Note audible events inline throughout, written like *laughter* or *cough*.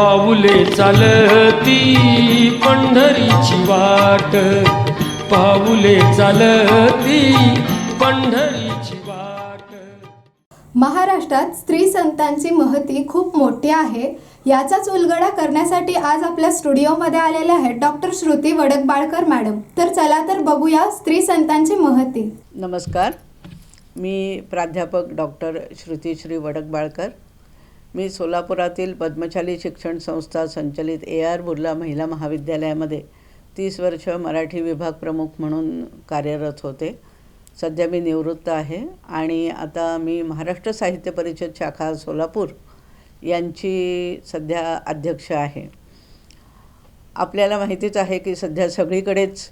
पाऊले चालती पंढरीची वाट. पाऊले चालती पंढरीची वाट. महाराष्ट्रात स्त्री संतांची महती खूप मोठी आहे. याचाच उलगडा करण्यासाठी आज आपल्या स्टुडिओमध्ये आलेले आहेत डॉक्टर श्रुती वडकबाळकर मॅडम. तर चला तर बघूया स्त्री संतांची महती. नमस्कार. मी प्राध्यापक डॉक्टर श्रुतीश्री वडकबाळकर. मी सोलापुरातील पद्मशाली शिक्षण संस्था संचलित ए आर बुर्ला महिला महाविद्यालयामध्ये तीस वर्ष मराठी विभाग प्रमुख म्हणून कार्यरत होते. सध्या मी निवृत्त आहे आणि आता मी महाराष्ट्र साहित्य परिषद शाखा सोलापूर यांची सध्या अध्यक्ष आहे. आपल्याला माहितीच आहे की सध्या सगळीकडेच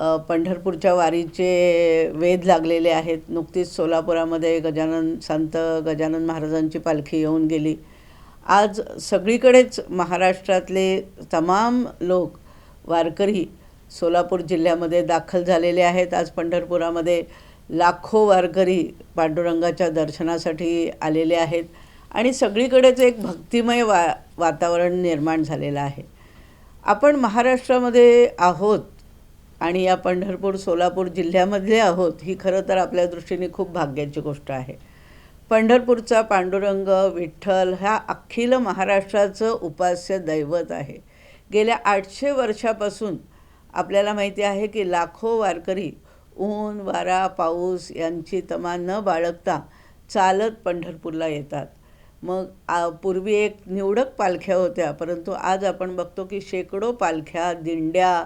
पंढरपूरच्या वारीचे वेध लागलेले आहेत. नुकतीच सोलापुरामध्ये गजानन संत गजानन महाराजांची पालखी येऊन गेली. आज सगळीकडेच महाराष्ट्रातले तमाम लोक वारकरी सोलापूर जिल्ह्यामध्ये दाखल झालेले आहेत. आज पंढरपुरामध्ये लाखो वारकरी पांडुरंगाच्या दर्शनासाठी आलेले आहेत आणि सगळीकडेच एक भक्तिमय वा वातावरण निर्माण झालेलं आहे. आपण महाराष्ट्रामध्ये आहोत. आणि या पंढरपूर सोलापूर जिल्ह्यामधले आहोत ही खरं तर आपल्या दृष्टीने खूप भाग्याची गोष्ट आहे. पंढरपूरचा पांडुरंग विठ्ठल हा अखिल महाराष्ट्राचं उपास्य दैवत आहे. गेल्या आठशे वर्षापासून आपल्याला माहिती आहे की लाखो वारकरी ऊन वारा पाऊस यांची तमा न बाळगता चालत पंढरपूरला येतात. मग आ, पूर्वी एक निवडक पालख्या होत्या परंतु आज आपण बघतो की शेकडो पालख्या दिंड्या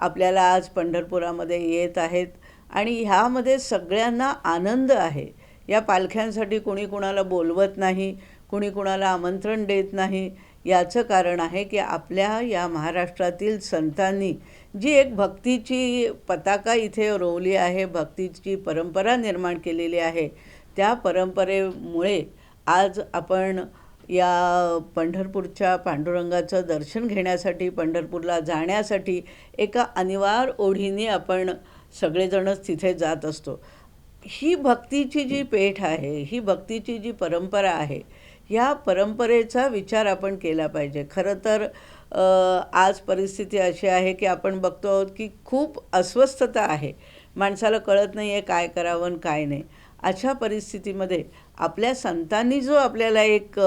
आपल्याला आज पंढरपुरामध्ये येत आहेत आणि ह्यामध्ये सगळ्यांना आनंद आहे. या पालख्यांसाठी कुणी कुणाला बोलवत नाही कुणी कुणाला आमंत्रण देत नाही याचं कारण आहे की आपल्या या महाराष्ट्रातील संतांनी जी एक भक्तीची पताका इथे रोवली आहे भक्तीची परंपरा निर्माण केलेली आहे त्या परंपरेमुळे आज आपण या पंढरपूरच्या पांडुरंगाचं दर्शन घेण्यासाठी पंढरपूरला जाण्यासाठी एका अनिवार्य ओढीने आपण सगळेजणच तिथे जात असतो. ही भक्तीची जी पेठ आहे ही भक्तीची जी परंपरा आहे या परंपरेचा विचार आपण केला पाहिजे. खरं तर आज परिस्थिती अशी आहे की आपण बघतो आहोत की खूप अस्वस्थता आहे. माणसाला कळत नाही आहे काय करावं आणि काय नाही. अशा परिस्थितीमध्ये आपल्या संतांनी जो आपल्याला एक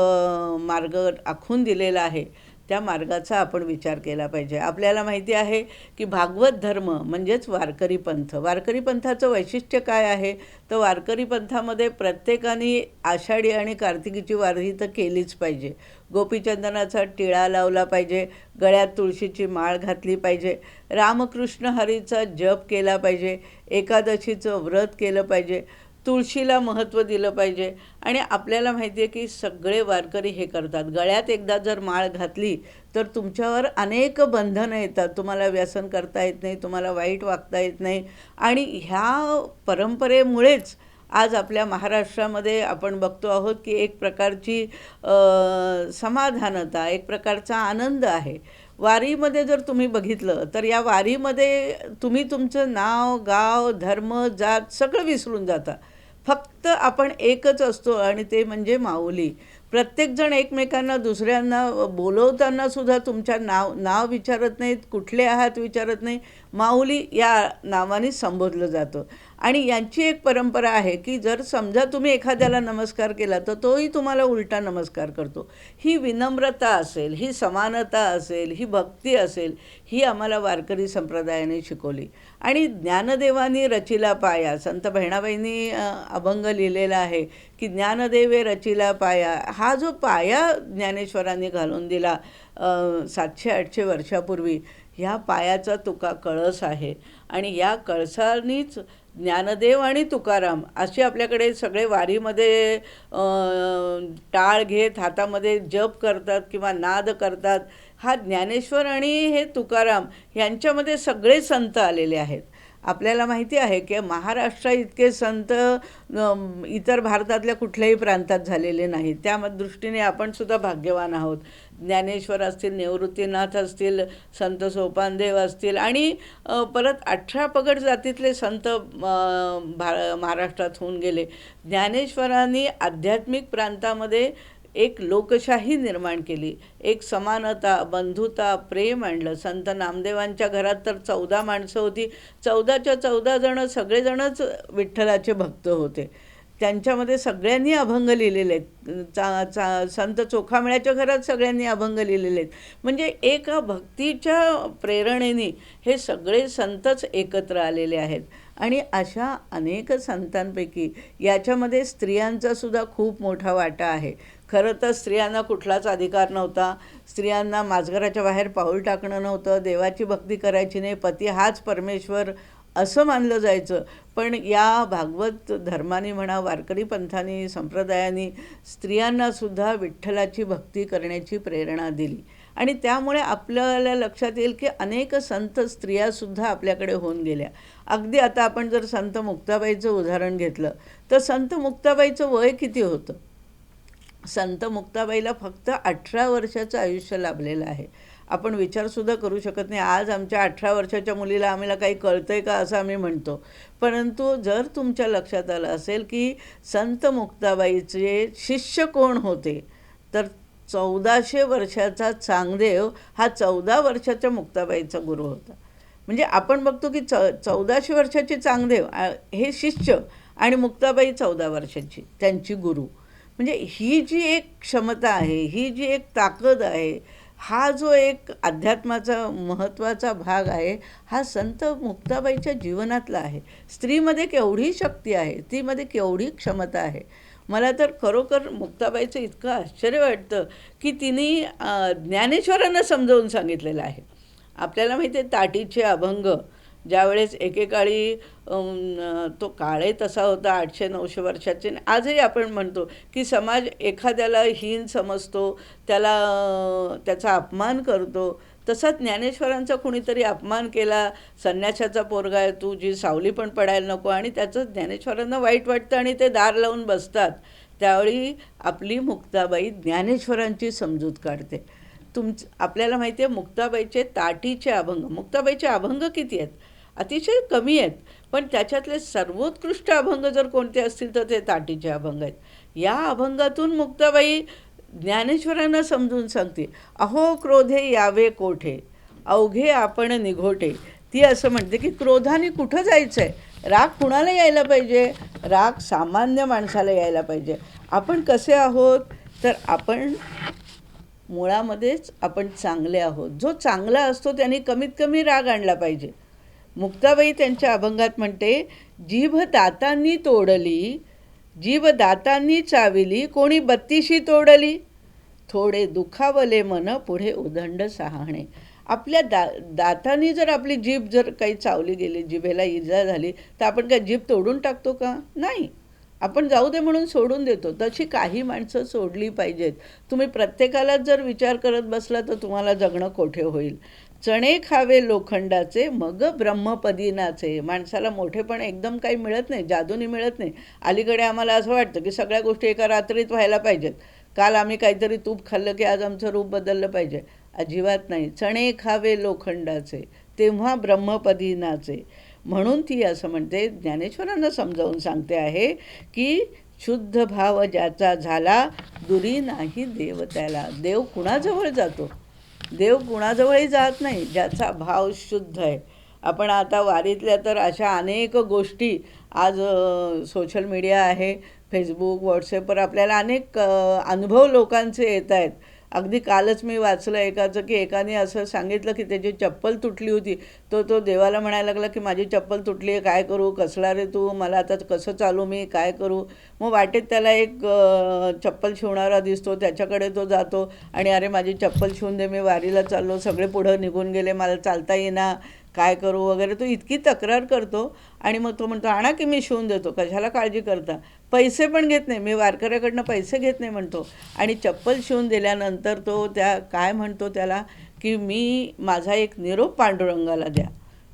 मार्ग आखून दिलेला आहे त्या मार्गाचा आपण विचार केला पाहिजे. आपल्याला माहिती आहे की भागवत धर्म म्हणजेच वारकरी पंथ. वारकरी पंथाचं वैशिष्ट्य काय आहे? तर वारकरी पंथामध्ये प्रत्येकाने आषाढी आणि कार्तिकीची वारी तर केलीच पाहिजे. गोपीचंदनाचा टिळा लावला पाहिजे गळ्यात तुळशीची माळ घातली पाहिजे रामकृष्ण हरीचा जप केला पाहिजे एकादशीचं व्रत केलं पाहिजे. तुळशीला महत्त्व दिलं पाहिजे. आणि आपल्याला माहिती आहे की सगळे वारकरी हे करतात. गळ्यात एकदा जर माळ घातली तर तुमच्यावर अनेक बंधनं येतात. तुम्हाला व्यसन करता येत नाही तुम्हाला वाईट वागता येत नाही. आणि ह्या परंपरेमुळेच आज आपल्या महाराष्ट्रामध्ये आपण बघतो आहोत की एक प्रकारची समाधानता एक प्रकारचा आनंद आहे. वारीमध्ये जर तुम्ही बघितलं तर या वारीमध्ये तुम्ही तुमचं नाव गाव धर्म जात सगळं विसरून जाता. फक्त आपण एकच असतो आणि ते म्हणजे माऊली. प्रत्येकजण एकमेकांना दुसऱ्यांना बोलवताना सुद्धा तुमच्या नाव नाव विचारत नाहीत कुठले आहात विचारत नाही. माऊली या नावाने संबोधलं जातं. आणि यांची एक परंपरा आहे की जर समजा तुम्ही एखाद्याला नमस्कार केला तर तोही तुम्हाला उलटा नमस्कार करतो. ही विनम्रता असेल ही समानता असेल ही भक्ती असेल ही आम्हाला वारकरी संप्रदायाने शिकवली. आणि ज्ञानदेवानी रचिला पाया संत बहिणाबाईंनी अभंग लिहिलेला आहे की ज्ञानदेवे रचिला पाया हा जो पाया ज्ञानेश्वरांनी घालून दिला सातशे आठशे वर्षापूर्वी ह्या पायाचा तुका कळस आहे. आणि या कळसानीच ज्ञानदेव आणि तुकाराम असे आपल्याकडे सगळे वारीमध्ये टाळ घेत हातामध्ये जप करतात किंवा नाद करतात. हा ज्ञानेश्वर आणि हे तुकाराम यांच्यामध्ये सगळे संत आलेले आहेत. आपल्याला माहिती आहे की महाराष्ट्र इतके संत इतर भारतातल्या कुठल्याही प्रांतात झालेले नाहीत. त्या दृष्टीने आपण सुद्धा भाग्यवान आहोत. ज्ञानेश्वर असतील निवृत्तीनाथ असतील संत सोपानदेव असतील आणि परत अठरा पगड जातीतले संत भा महाराष्ट्रात होऊन गेले. ज्ञानेश्वरांनी आध्यात्मिक प्रांतामध्ये एक लोकशाही निर्माण केली. एक समानता बंधुता प्रेम आणलं. संत नामदेवांच्या घरात तर चौदा माणसं होती. चौदाच्या चौदा जणं सगळेजणच विठ्ठलाचे भक्त होते. त्यांच्यामध्ये सगळ्यांनी अभंग लिहिलेले आहेत. चा चा संत चोखामेळ्याच्या घरात सगळ्यांनी अभंग लिहिलेले आहेत. म्हणजे एका भक्तीच्या प्रेरणेने हे सगळे संतच एकत्र आलेले आहेत. आणि अशा अनेक संतांपैकी याच्यामध्ये स्त्रियांचा सुद्धा खूप मोठा वाटा आहे. खरं तर स्त्रियांना कुठलाच अधिकार नव्हता. स्त्रियांना माझघराच्या बाहेर पाऊल टाकणं नव्हतं. देवाची भक्ती करायची नाही. पती हाच परमेश्वर असं मानलं जायचं. पण या भागवत धर्माने म्हणा वारकरी पंथानी संप्रदायाने स्त्रियांनासुद्धा विठ्ठलाची भक्ती करण्याची प्रेरणा दिली. आणि त्यामुळे आपल्याला लक्षात येईल की अनेक संत स्त्रियासुद्धा आपल्याकडे होऊन गेल्या. अगदी आता आपण जर संत मुक्ताबाईचं उदाहरण घेतलं तर संत मुक्ताबाईचं वय किती होतं? संत मुक्ताबाईला फक्त अठरा वर्षाचं आयुष्य लाभलेलं आहे. आपण विचारसुद्धा करू शकत नाही आज आमच्या अठरा वर्षाच्या मुलीला आम्हाला काही कळतंय का असं आम्ही म्हणतो. परंतु जर तुमच्या लक्षात आलं असेल की संत मुक्ताबाईचे शिष्य कोण होते तर चौदाशे वर्षाचा चांगदेव हा चौदा वर्षाच्या मुक्ताबाईचा गुरु होता. म्हणजे आपण बघतो की च चौदाशे वर्षाचे चांगदेव हे शिष्य आणि मुक्ताबाई चौदा वर्षाची त्यांची गुरु. म्हणजे ही जी एक क्षमता आहे ही जी एक ताकद आहे हा जो एक अध्यात्माचा महत्त्वाचा भाग आहे हा संत मुक्ताबाईच्या जीवनातला आहे. स्त्रीमध्ये केवढी शक्ती आहे स्त्रीमध्ये केवढी क्षमता आहे? मला तर खरोखर मुक्ताबाईचं इतकं आश्चर्य वाटतं की तिने ज्ञानेश्वरांना समजावून सांगितलेलं आहे. आपल्याला माहिती आहे ताटीचे अभंग ज्यावेळेस एकेकाळी तो काळे तसा होता आठशे नऊशे वर्षाचे आजही आपण म्हणतो की समाज एखाद्याला हीन समजतो त्याला त्याचा अपमान करतो तसा ज्ञानेश्वरांचा कुणीतरी अपमान केला संन्याशाचा पोरगा आहे तू जी सावली पण पडायला नको आणि त्याचं ज्ञानेश्वरांना वाईट वाटतं आणि ते दार लावून बसतात त्यावेळी आपली मुक्ताबाई ज्ञानेश्वरांची समजूत काढते. तुमच आपल्याला माहिती आहे मुक्ताबाईचे ताटीचे अभंग मुक्ताबाईचे अभंग किती आहेत? अतिशय कमी आहेत. पण त्याच्यातले सर्वोत्कृष्ट अभंग जर कोणते असतील तर ते ताटीचे अभंग आहेत. या अभंगातून मुक्ताबाई ज्ञानेश्वरांना समजून सांगते अहो क्रोधे यावे कोठे? अवघे आपण निघोटे. ती असं म्हणते की क्रोधाने कुठं जायचं आहे राग कुणाला यायला पाहिजे? राग सामान्य माणसाला यायला पाहिजे. आपण कसे आहोत? तर आपण मुळामध्येच आपण चांगले आहोत. जो चांगला असतो त्याने कमीत कमी राग आणला पाहिजे. मुक्ताबाई त्यांच्या अभंगात म्हणते जीभ दातांनी तोडली जीभ दातांनी चाविली कोणी बत्तीशी तोडली? थोडे दुखावले मन पुढे उदंड सहाणे. आपल्या दा दातांनी जर आपली जीभ जर काही चावली गेली जिभेला इजा झाली तर आपण काय जीभ तोडून टाकतो का? नाही. आपण जाऊ दे म्हणून सोडून देतो. तशी काही माणसं सोडली पाहिजेत. तुम्ही प्रत्येकालाच जर विचार करत बसला तर तुम्हाला जगणं कोठे होईल? चणे खावे लोखंडाचे मग ब्रह्मपदी नाचे माणसाला मोठेपण एकदम काही मिळत नाही जादूनी मिळत नाही. अलीकडे आम्हाला असं वाटतं की सगळ्या गोष्टी एका रात्रीत व्हायला पाहिजेत. काल आम्ही काहीतरी तूप खाल्लं की आज आमचं रूप बदललं पाहिजे. अजिबात नाही. चणे खावे लोखंडाचे तेव्हा ब्रह्मपदी नाचे म्हणून ती असं म्हणते ज्ञानेश्वरांना समजावून सांगते आहे की शुद्ध भाव ज्याचा झाला दुरी नाही देव त्याला देव कुणाजवळ जातो? देव कुणाजवळही जात नाही ज्याचा भाव शुद्ध आहे. आपण आता वारीतल्या तर अशा अनेक गोष्टी आज सोशल मीडिया आहे फेसबुक व्हॉट्सअपवर आपल्याला अनेक अनुभव लोकांचे येत आहेत. अगदी कालच मी वाचलं एकाचं की एकाने असं सांगितलं की त्याची चप्पल तुटली होती. तो तो देवाला म्हणायला लागला की माझी चप्पल तुटली आहे काय करू? कसला रे तू? मला आता कसं चालू मी? काय करू? मग वाटेत त्याला एक चप्पल शिवणारा दिसतो त्याच्याकडे तो जातो आणि अरे माझी चप्पल शिवून दे मी वारीला चाललो सगळे पुढं निघून गेले मला चालता येईना. काय करू वगैरे तो इतकी तक्रार करतो आणि मग तो म्हणतो आणा की मी शिवून देतो कशाला काळजी करता? पैसे पण घेत नाही मी वारकऱ्याकडनं पैसे घेत नाही म्हणतो. आणि चप्पल शिवून दिल्यानंतर तो त्या काय म्हणतो त्याला की मी माझा एक निरोप पांडुरंगाला द्या.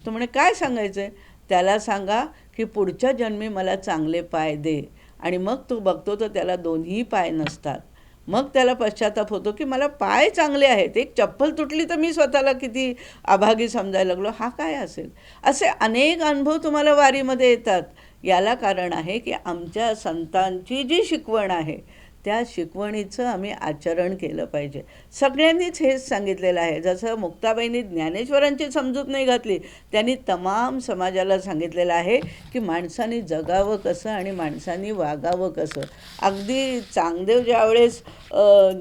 तो म्हणे काय सांगायचं आहे त्याला सांगा की पुढच्या जन्मी मला चांगले पाय दे आणि मग तो बघतो तर त्याला दोन्ही पाय नसतात. मग त्याला पश्चाताप होतो की मला पाय चांगले आहेत एक चप्पल तुटली तर मी स्वतःला किती अभागी समजायला लागलो हा काय असेल? असे अनेक अनुभव तुम्हाला वारीमध्ये येतात. याला कारण आहे की आमच्या संतांची जी शिकवण आहे त्या शिकवणीचं आम्ही आचरण केलं पाहिजे. सगळ्यांनीच हेच सांगितलेलं आहे. जसं मुक्ताबाईंनी ज्ञानेश्वरांची समजूत नाही घातली त्यांनी तमाम समाजाला सांगितलेलं आहे की माणसाने जगावं कसं आणि माणसाने वागावं कसं. अगदी चांगदेव ज्यावेळेस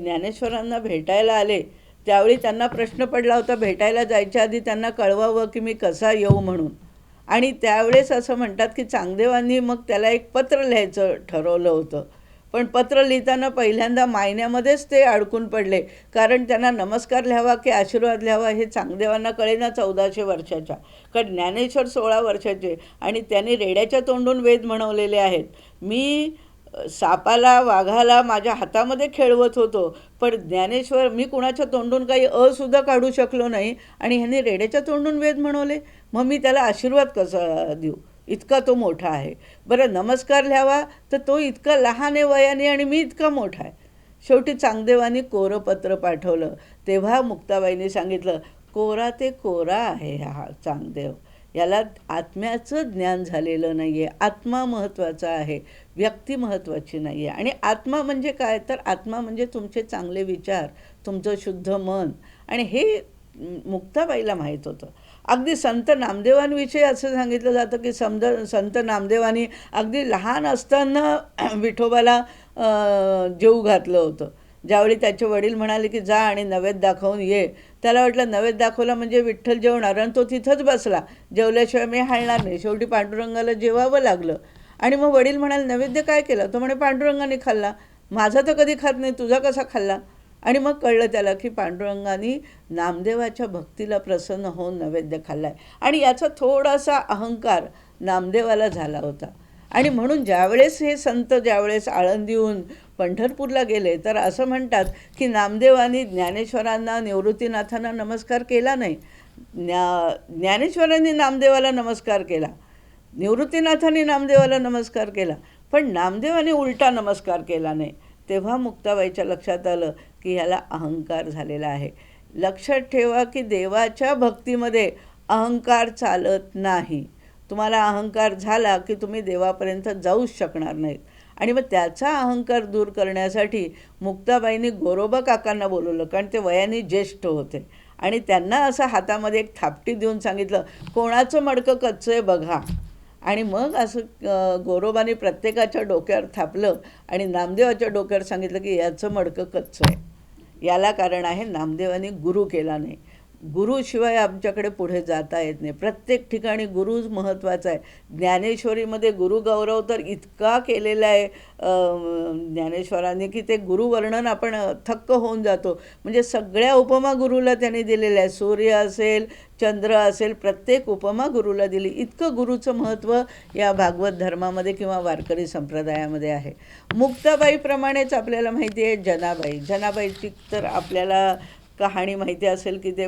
ज्ञानेश्वरांना भेटायला आले त्यावेळी त्यांना प्रश्न पडला होता भेटायला जायच्या आधी त्यांना कळवावं की मी कसा येऊ म्हणून? आणि त्यावेळेस असं म्हणतात की चांगदेवांनी मग त्याला एक पत्र लिहायचं ठरवलं होतं. पण पत्र लिहिताना पहिल्यांदा मायन्यामध्येच ते अडकून पडले. कारण त्यांना नमस्कार लिहावा की आशीर्वाद लिहावा हे चांगदेवांना कळेना चौदाशे वर्षाच्या. कारण ज्ञानेश्वर सोळा वर्षाचे आणि त्यांनी रेड्याच्या तोंडून वेद म्हणवलेले आहेत. मी सापाला वाघाला माझ्या हातामध्ये खेळवत होतो. पण ज्ञानेश्वर मी कुणाच्या तोंडून काही असुद्धा काढू शकलो नाही आणि ह्यांनी रेड्याच्या तोंडून वेद म्हणवले. मग मी त्याला आशीर्वाद कसा देऊ? इतका तो मोठा आहे. बरं नमस्कार लिहावा तर तो इतका लहान आहे वयाने आणि मी इतका मोठा आहे. शेवटी चांगदेवानी कोरं पत्र पाठवलं. तेव्हा मुक्ताबाईंनी सांगितलं कोरा ते कोरा आहे हा चांगदेव. याला आत्म्याचं ज्ञान झालेलं नाही आहे आत्मा महत्त्वाचा आहे. व्यक्ती महत्त्वाची नाही आहे आणि आत्मा म्हणजे काय? तर आत्मा म्हणजे तुमचे चांगले विचार तुमचं शुद्ध मन. आणि हे मुक्ताबाईला माहीत होतं. अगदी संत नामदेवांविषयी असं सांगितलं जातं की समज संत नामदेवांनी अगदी लहान असताना *clears throat* विठोबाला जेऊ घातलं होतं. ज्यावेळी त्याचे वडील म्हणाले की जा आणि नैवेद्य दाखवून ये. त्याला वाटलं नैवेद्य दाखवला म्हणजे विठ्ठल जेवणार आणि तो तिथंच बसला. जेवल्याशिवाय मी हालणार नाही. शेवटी पांडुरंगाला जेवावं लागलं. आणि मग वडील म्हणाले नैवेद्य काय केलं? तो म्हणे पांडुरंगाने खाल्ला. माझा तर कधी खात नाही तुझा कसा खाल्ला? आणि मग कळलं त्याला की पांडुरंगाने नामदेवाच्या भक्तीला प्रसन्न होऊन नैवेद्य खाल्ला आहे आणि याचा थोडासा अहंकार नामदेवाला झाला होता. आणि म्हणून ज्यावेळेस हे संत ज्यावेळेस आळंदीहून पंढरपूरला गेले तर असं म्हणतात की नामदेवानी ज्ञानेश्वरांना निवृत्तीनाथांना नमस्कार केला नाही. ज्ञा ज्ञानेश्वरांनी नामदेवाला नमस्कार केला. निवृत्तीनाथांनी नामदेवाला नमस्कार केला. पण नामदेवाने उलटा नमस्कार केला नाही. तेव्हा मुक्ताबाईच्या लक्षात आलं की ह्याला अहंकार झालेला आहे. लक्षात ठेवा की देवाच्या भक्तीमध्ये अहंकार चालत नाही. तुम्हाला अहंकार झाला की तुम्ही देवापर्यंत जाऊच शकणार नाहीत. आणि मग त्याचा अहंकार दूर करण्यासाठी मुक्ताबाईंनी गोरोबा काकांना बोलवलं कारण ते वयाने ज्येष्ठ होते. आणि त्यांना असं हातामध्ये एक थापटी देऊन सांगितलं कोणाचं मडकं कच्चं आहे बघा. आणि मग असं अ, गोरोबाने प्रत्येकाच्या डोक्यावर थापलं आणि नामदेवाच्या डोक्यावर सांगितलं की याचं मडकं कच्चं आहे. याला कारण आहे नामदेवाने गुरु केला नाही. गुरुशिवाय आमच्याकडे पुढे जाता येत नाही. प्रत्येक ठिकाणी गुरुच महत्त्वाचा आहे. ज्ञानेश्वरीमध्ये गुरुगौरव तर इतका केलेला आहे ज्ञानेश्वराने की ते गुरुवर्णन आपण थक्क होऊन जातो. म्हणजे सगळ्या उपमा गुरुला त्यांनी दिलेल्या आहे सूर्य असेल चंद्र असेल प्रत्येक उपमा गुरुला दिली. इतकं गुरुचं महत्त्व या भागवत धर्मामध्ये किंवा वारकरी संप्रदायामध्ये आहे. मुक्ताबाईप्रमाणेच आपल्याला माहिती आहे जनाबाई. जनाबाईची तर आपल्याला कहाणी माहिती असेल की ते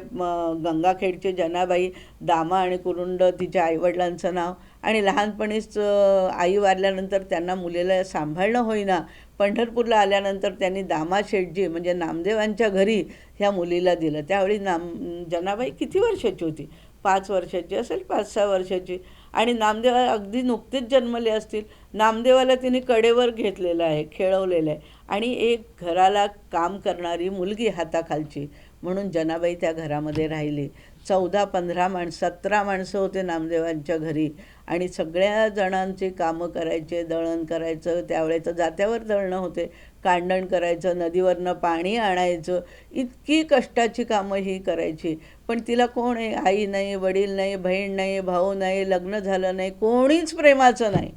गंगाखेडचे जनाबाई दामा आणि कुरुंड तिच्या आईवडिलांचं नाव आणि लहानपणीच आई वारल्यानंतर त्यांना मुलीला सांभाळणं होईना. पंढरपूरला आल्यानंतर त्यांनी दामा शेठजी म्हणजे नामदेवांच्या घरी ह्या मुलीला दिलं. त्यावेळी नाम जनाबाई किती वर्षाची होती? पाच वर्षाची असेल पाच सहा वर्षाची. आणि नामदेवा अगदी नुकतेच जन्मले असतील. नामदेवाला तिने कडेवर घेतलेलं आहे खेळवलेलं आहे. आणि एक घराला काम करणारी मुलगी हाताखालची. म्हणून जनाबाई त्या घरामध्ये राहिली. चौदा पंधरा माणसं सतरा माणसं होते नामदेवांच्या घरी. आणि सगळ्या जणांची कामं करायचे दळण करायचं त्यावेळेस तर जात्यावर दळणं होते. कांडण करायचं नदीवरनं पाणी आणायचं. इतकी कष्टाची कामं ही करायची. पण तिला कोण आहे? आई नाही वडील नाही बहीण नाही भाऊ नाही लग्न झालं नाही कोणीच प्रेमाचं नाही.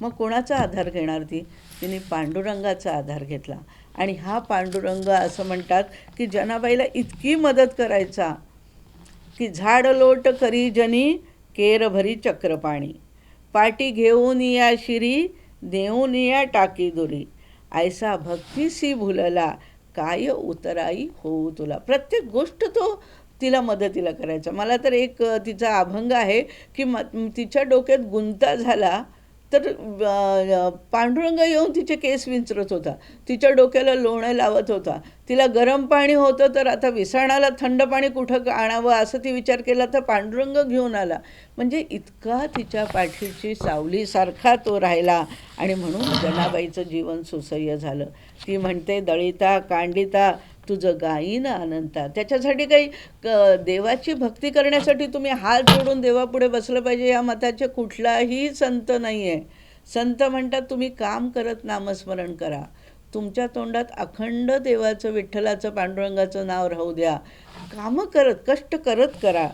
मग कोणाचा आधार घेणार ती? तिने पांडुरंगाचा आधार घेतला. आणि हा पांडुरंग असं म्हणतात की जनाबाईला इतकी मदत करायचा की झाड लोट करी जनी केरभरी चक्रपाणी. पाटी घेऊन या शिरी देऊन या टाकी दुरी. ऐसा भक्तीसी भुलला काय उतराई होऊ तुला. प्रत्येक गोष्ट तो तिला मदतीला करायचा. मला तर एक तिचा अभंग आहे की म तिच्या डोक्यात गुंता झाला तर पांडुरंग येऊन तिचे केस विंचरत होता. तिच्या डोक्याला लोणं लावत होता. तिला गरम पाणी होतं तर आता विसाणाला थंड पाणी कुठं आणावं असं ती विचार केला तर पांडुरंग घेऊन आला. म्हणजे इतका तिच्या पाठीची सावलीसारखा तो राहिला आणि म्हणून जनाबाईचं जीवन सुसह्य झालं. ती म्हणते दळिता कांडिता तुझं गाईन अनंता. त्याच्यासाठी काही क देवाची भक्ती करण्यासाठी तुम्ही हात जोडून देवापुढे बसलं पाहिजे. या मताचे कुठलाही संत नाही आहे संत म्हणतात तुम्ही काम करत नामस्मरण करा. तुमच्या तोंडात अखंड देवाचं विठ्ठलाचं पांडुरंगाचं नाव राहू द्या. कामं करत कष्ट करत करा.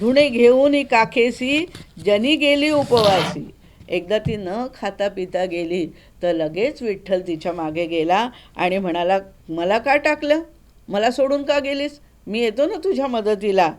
धुणे घेऊन काखेसी जनी गेली उपवासी. एकदा ती न खाता पिता गेली तर लगेच विठ्ठल तिच्यामागे गेला आणि म्हणाला मला का टाकलं? मला सोडून का गेलीस? मी येतो ना तुझ्या मदतीला.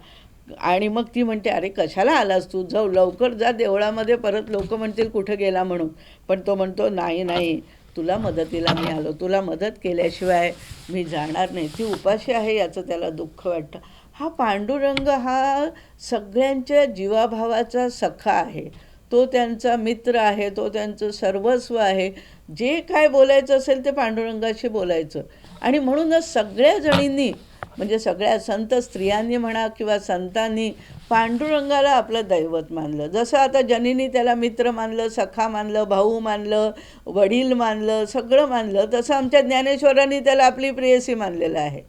आणि मग ती म्हणते अरे कशाला आलास तू? जाऊ लवकर जा देवळामध्ये परत लोक म्हणतील कुठं गेला म्हणून. पण तो म्हणतो नाही नाही तुला मदतीला मी आलो. तुला मदत केल्याशिवाय मी जाणार नाही. ती उपाशी आहे याचं त्याला दुःख वाटतं. हा पांडुरंग हा सगळ्यांच्या जीवाभावाचा सखा आहे. तो त्यांचा मित्र आहे तो त्यांचं सर्वस्व आहे. जे काय बोलायचं असेल ते पांडुरंगाशी बोलायचं. आणि म्हणूनच सगळ्या जणींनी म्हणजे सगळ्या संत स्त्रियांनी म्हणा किंवा संतांनी पांडुरंगाला आपलं दैवत मानलं. जसं आता जनीनी त्याला मित्र मानलं सखा मानलं भाऊ मानलं वडील मानलं सगळं मानलं तसं आमच्या ज्ञानेश्वरांनी त्याला आपली प्रेयसी मानलेलं आहे.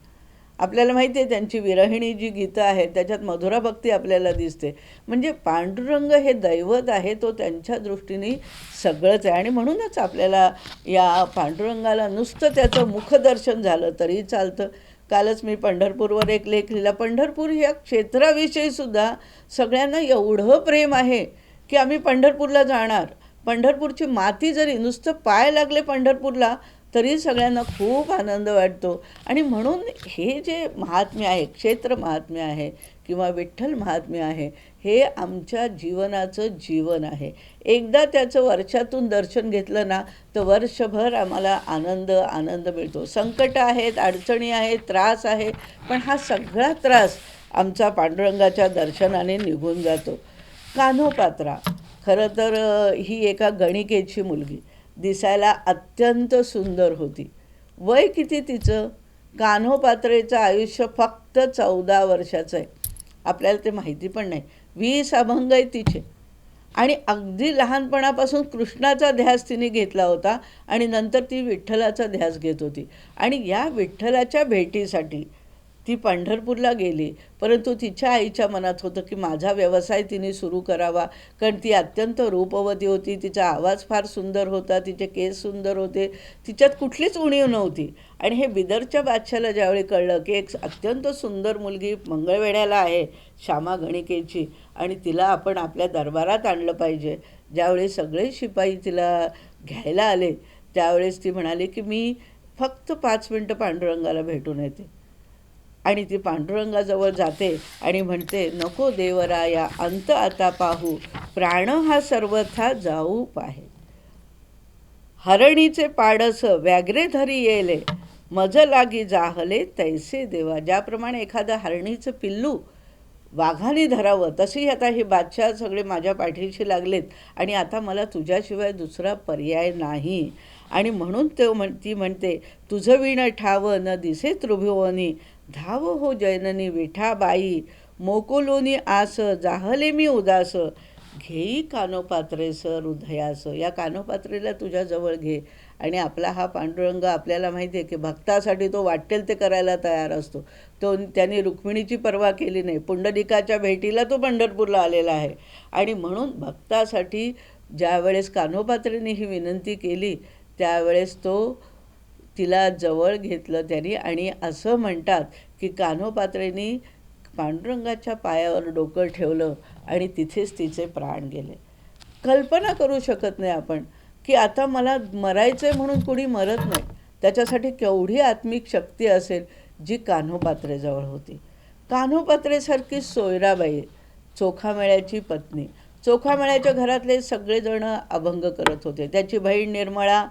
आपल्याला माहिती आहे त्यांची विरहिणी जी गीतं आहेत त्याच्यात मधुरा भक्ती आपल्याला दिसते. म्हणजे पांडुरंग हे दैवत आहे तो त्यांच्या दृष्टीने सगळंच आहे. आणि म्हणूनच आपल्याला या पांडुरंगाला नुसतं त्याचं मुखदर्शन झालं तरी चालतं. कालच मी पंढरपूरवर एक लेख लिहिला पंढरपूर या क्षेत्राविषयी सुद्धा सगळ्यांना एवढं प्रेम आहे की आम्ही पंढरपूरला जाणार. पंढरपूरची माती जरी नुसतं पाय लागले पंढरपूरला तरी सगळ्यांना खूप आनंद वाटतो. आणि म्हणून हे जे महात्म्य आहे क्षेत्र महात्म्य आहे किंवा विठ्ठल महात्म्य आहे हे आमच्या जीवनाचं जीवन आहे. एकदा त्याचं वर्षातून दर्शन घेतलं ना तर वर्षभर आम्हाला आनंद आनंद मिळतो. संकट आहेत अडचणी आहेत त्रास आहे पण हा सगळा त्रास आमचा पांडुरंगाच्या दर्शनाने निघून जातो. कान्होपात्रा खरं तर ही एका गणिकेची मुलगी. दिसायला अत्यंत सुंदर होती. वय किती तिचं? कान्होपात्रेचं आयुष्य फक्त चौदा वर्षाचं आहे. आपल्याला ते माहिती पण नाही. वीस अभंग आहे तिचे. आणि अगदी लहानपणापासून कृष्णाचा ध्यास तिने घेतला होता आणि नंतर ती विठ्ठलाचा ध्यास घेत होती. आणि या विठ्ठलाच्या भेटीसाठी ती पंढरपूरला गेली. परंतु तिच्या आईच्या मनात होतं की माझा व्यवसाय तिने सुरू करावा. कारण ती अत्यंत रूपवती होती. तिचा आवाज फार सुंदर होता. तिचे केस सुंदर होते. तिच्यात कुठलीच उणीव नव्हती. आणि हे बिदरच्या बादशाला ज्यावेळी कळलं की एक अत्यंत सुंदर मुलगी मंगळवेढ्याला आहे श्यामा गणिकेची आणि तिला आपण आपल्या दरबारात आणलं पाहिजे. ज्यावेळी सगळे शिपाई तिला घ्यायला आले त्यावेळेस ती म्हणाली की मी फक्त पाच मिनटं पांडुरंगाला भेटून येते. आणि ती पांडुरंगाजवळ जाते आणि म्हणते नको देवराया अंत आता पाहू. प्राण हा सर्वथा जाऊ पाहे. हरणीचे पाडस व्याघ्रे धरी येले. मज लागी जाहले तैसे देवा. ज्याप्रमाणे एखादं हरणीचं पिल्लू वाघाने धरावं तशी आता हे बादशाह सगळे माझ्या पाठीशी लागलेत आणि आता मला तुझ्याशिवाय दुसरा पर्याय नाही. आणि म्हणून ते म्हण ती म्हणते तुझं विण ठाव न दिसे त्रिभुवनी धाव हो जैननी विठाबाई मोकोलोनी आस जाहले मी उदास. घेई कानोपात्रेस हृदयास या कानोपात्रेला तुझ्याजवळ घे. आणि आपला हा पांडुरंग आपल्याला माहिती आहे की भक्तासाठी तो वाटेल ते करायला तयार असतो. तो त्यांनी रुक्मिणीची पर्वा केली नाही. पुंडलिकाच्या भेटीला तो पंढरपूरला आलेला आहे. आणि म्हणून भक्तासाठी ज्यावेळेस कानोपात्रेने ही विनंती केली त्यावेळेस तो तिला जवळ घेतलं त्यांनी आणि असं म्हणतात की कान्होपात्रेनी पांडुरंगाच्या पायावर डोकं ठेवलं आणि तिथेच तिचे प्राण गेले. कल्पना करू शकत नाही आपण की आता मला मरायचं आहे म्हणून कुणी मरत नाही. त्याच्यासाठी केवढी आत्मिक शक्ती असेल जी कान्होपात्रेजवळ होती. कान्होपात्रेसारखी सोयराबाई चोखामेळ्याची पत्नी. चोखामेळ्याच्या घरातले सगळेजण अभंग करत होते. त्याची बहीण निर्मळा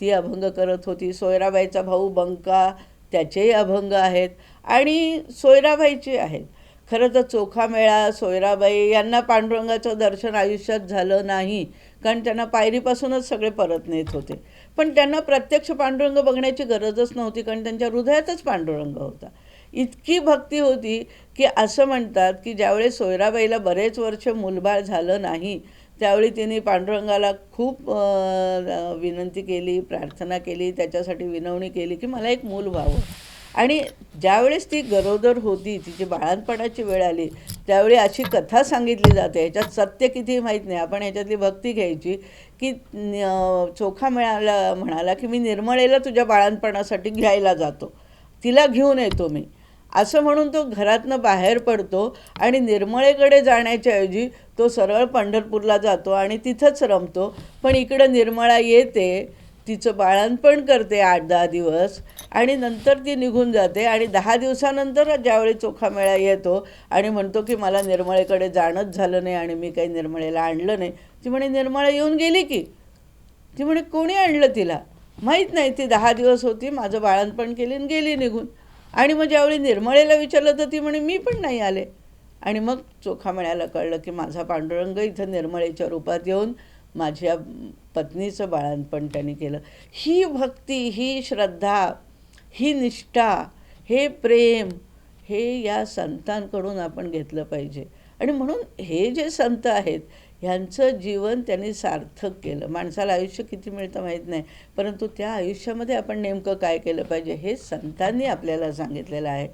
ती अभंग करत होती. सोयराबाईचा भाऊ बंका त्याचेही अभंग आहेत. आणि सोयराबाईचे आहेत. खरं तर चोखामेळा सोयराबाई यांना पांडुरंगाचं दर्शन आयुष्यात झालं नाही. कारण त्यांना पायरीपासूनच सगळे परत नेत होते. पण त्यांना प्रत्यक्ष पांडुरंग बघण्याची गरजच नव्हती कारण त्यांच्या हृदयातच पांडुरंग होता. इतकी भक्ती होती की असं म्हणतात की ज्यावेळेस सोयराबाईला बरेच वर्ष मूलबाळ झालं नाही त्यावेळी तिने पांडुरंगाला खूप विनंती केली प्रार्थना केली त्याच्यासाठी विनवणी केली की मला एक मूल व्हावं. आणि ज्यावेळेस ती गरोदर होती तिची बाळांपणाची वेळ आली त्यावेळी अशी कथा सांगितली जाते. ह्याच्यात सत्य किती माहीत नाही. आपण ह्याच्यातली भक्ती घ्यायची की चोखा मिळाला म्हणाला की मी निर्मळेला तुझ्या बाळांपणासाठी घ्यायला जातो. तिला घेऊन येतो मी. असं म्हणून तो घरातनं बाहेर पडतो आणि निर्मळेकडे जाण्याच्या ऐवजी तो सरळ पंढरपूरला जातो आणि तिथंच रमतो. पण इकडं निर्मळा येते तिचं बाळणपण करते आठ दहा दिवस आणि नंतर ती निघून जाते आणि दहा दिवसानंतर ज्यावेळी चोखा मेळा येतो आणि म्हणतो की मला निर्मळेकडे जाणंच झालं नाही आणि मी काही निर्मळेला आणलं नाही. ती म्हणे निर्मळा येऊन गेली की? ती म्हणे कोणी आणलं तिला? माहीत नाही ती दहा दिवस होती माझं बाळणपण केली आणि गेली निघून. आणि मग ज्यावेळी निर्मळेला विचारलं तर ती म्हणे मी पण नाही आले. आणि मग चोखा मिळायला कळलं की माझा पांडुरंग इथं निर्मळेच्या रूपात येऊन माझ्या पत्नीचं बाळणपण त्यांनी केलं. ही भक्ती ही श्रद्धा ही निष्ठा हे प्रेम हे या संतांकडून आपण घेतलं पाहिजे. आणि म्हणून हे जे संत आहेत ह्यांचं जीवन त्यांनी सार्थक केलं. माणसाला आयुष्य किती मिळतं माहीत नाही. परंतु त्या आयुष्यामध्ये आपण नेमकं काय केलं पाहिजे हे संतांनी आपल्याला सांगितलेलं आहे.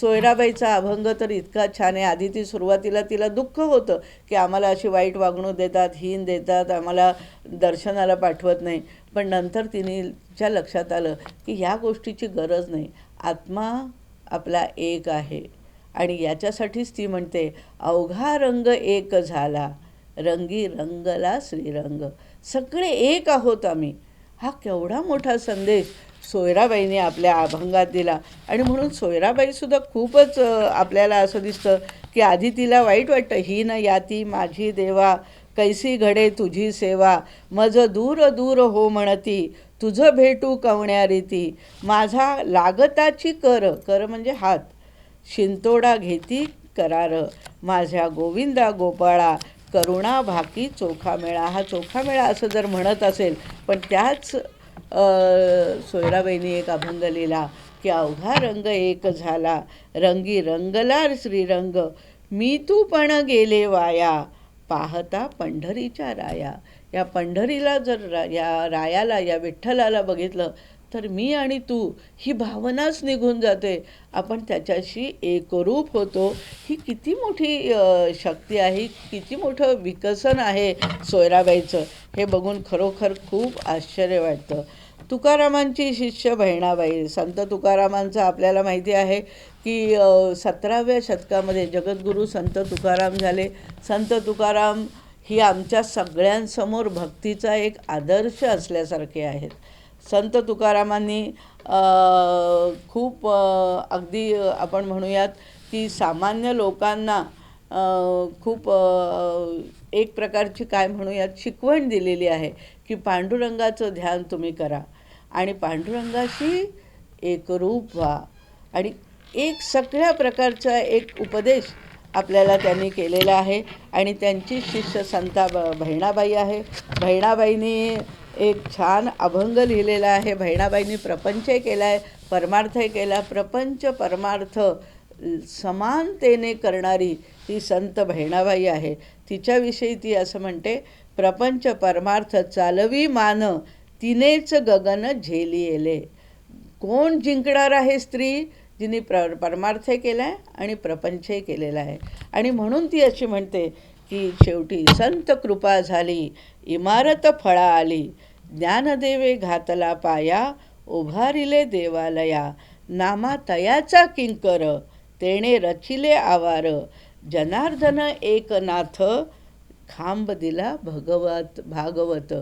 सोयराबाईचा अभंग तर इतका छान आहे. आधी ती सुरुवातीला तिला दुःख होतं की आम्हाला अशी वाईट वागणूक देतात हीन देतात आम्हाला दर्शनाला पाठवत नाही. पण नंतर तिनेच्या लक्षात आलं की ह्या गोष्टीची गरज नाही. आत्मा आपला एक आहे. आणि याच्यासाठीच ती म्हणते अवघा रंग एक झाला. रंगी रंगला श्रीरंग. सगळे एक आहोत आम्ही. हा केवढा मोठा संदेश सोयराबाईने आपल्या अभंगात दिला. आणि म्हणून सोयराबाईसुद्धा खूपच आपल्याला असं दिसतं की आधी तिला वाईट वाटतं ही न याती माझी देवा कैसी घडे तुझी सेवा मज दूर दूर हो म्हणती तुझं भेटू कवण्या रीती माझा लागताची कर कर म्हणजे हात शिंतोडा घेती करार माझ्या गोविंदा गोपाळा करुणा भाकी चोखा मेळा. हा चोखा मेळा असं जर म्हणत असेल पण त्याच सोयराबाईंनी एक अभंग लिहिला की अवघा रंग एक झाला. रंगी रंगलार श्रीरंग मी तू पण गेले वाया. पाहता पंढरीच्या राया. या पंढरीला जर रा या रायाला या विठ्ठलाला बघितलं तर मी आणि तू ही भावनाच निघून जाते. आपण त्याच्याशी एकरूप होतो. ही किती मोठी शक्ती आहे किती मोठं विकसन आहे सोयराबाईचं. हे बघून खरोखर खूप आश्चर्य वाटतं. तुकारामांची शिष्य बहिणाबाई संत तुकारामांचं आपल्याला माहिती आहे की सतराव्या शतकामध्ये जगद्गुरू संत तुकाराम झाले. संत तुकाराम ही आमच्या सगळ्यांसमोर भक्तीचा एक आदर्श असल्यासारखे आहेत. संत तुकारामांनी खूप अगदी आपण म्हणूयात की सामान्य लोकांना खूप एक प्रकारची काय म्हणूयात शिकवण दिलेली आहे की पांडुरंगाचं ध्यान तुम्ही करा. आणि पांडुरंगाशी एकरूप व्हा. आणि एक सगळ्या प्रकारचा एक उपदेश आपल्याला त्यांनी केलेला आहे. आणि त्यांची शिष्य संता ब बहिणाबाई आहे. बहिणाबाईंनी एक छान अभंग लिहिलेला आहे. बहिणाबाईंनी प्रपंचही केला आहे परमार्थही केला. प्रपंच परमार्थ समानतेने करणारी ती संत बहिणाबाई आहे. तिच्याविषयी ती असं म्हणते प्रपंच परमार्थ चालवी मान तिनेच गगन झेली येले कोण जिंकणार आहे स्त्री? जिने प्र परमार्थही केला आहे आणि प्रपंचही केलेला आहे. आणि म्हणून ती अशी म्हणते की शेवटी संत कृपा झाली इमारत फळा आली ज्ञानदेवे घातला पाया उभारिले देवालया. नामा तयाचा किंकर तेणे रचिले आवार. जनार्दन एकनाथ खांब दिला भगवत भागवत.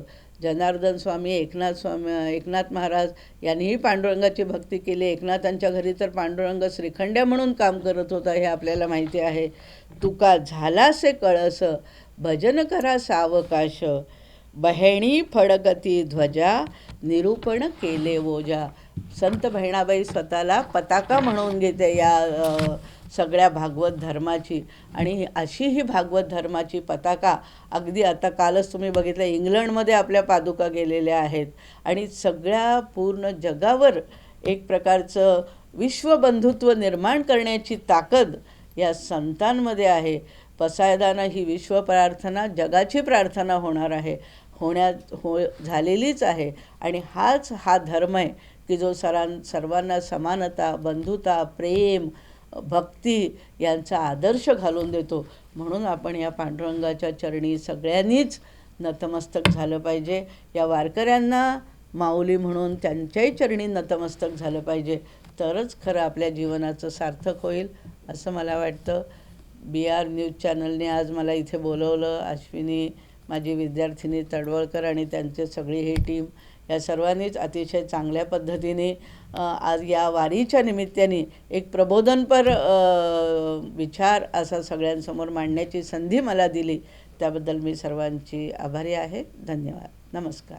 जनार्दन स्वामी एकनाथ स्वामी एकनाथ महाराज यांनीही पांडुरंगाची भक्ती केली. एकनाथांच्या घरी तर पांडुरंग श्रीखंड्या म्हणून काम करत होता हे आपल्याला माहिती आहे. तुका झालासे कळस भजन करा सावकाश. बहेणी फडगती ध्वजा निरूपण केले ओजा संत बहिणाबाई स्वतःला पताका म्हणून घेते या सगळ्या भागवत धर्माची. आणि अशी ही भागवत धर्माची पताका अगदी आता कालच तुम्ही बघितलं इंग्लंडमध्ये आपल्या पादुका गेलेल्या आहेत. आणि सगळ्या पूर्ण जगावर एक प्रकारचं विश्वबंधुत्व निर्माण करण्याची ताकद या संतांमध्ये आहे. पसायदानं ही विश्व प्रार्थना जगाची प्रार्थना होणार आहे. होण्यात हो झालेलीच आहे. आणि हाच हा धर्म आहे की जो सरां सर्वांना समानता बंधुता प्रेम भक्ती यांचा आदर्श घालून देतो. म्हणून आपण या पांडुरंगाच्या चरणी सगळ्यांनीच नतमस्तक झालं पाहिजे. या वारकऱ्यांना माऊली म्हणून त्यांच्याही चरणी नतमस्तक झालं पाहिजे. तरच खरं आपल्या जीवनाचं सार्थक होईल असं मला वाटतं. बी आर न्यूज चॅनलने आज मला इथे बोलवलं. अश्विनी माझी विद्यार्थिनी तडवळकर आणि त्यांचे सगळी ही टीम या सर्वांनीच अतिशय चांगल्या पद्धतीने आज या वारीच्या निमित्ताने एक प्रबोधनपर विचार असा सगळ्यांसमोर मांडण्याची संधी मला दिली. त्याबद्दल मी सर्वांची आभारी आहे. धन्यवाद. नमस्कार.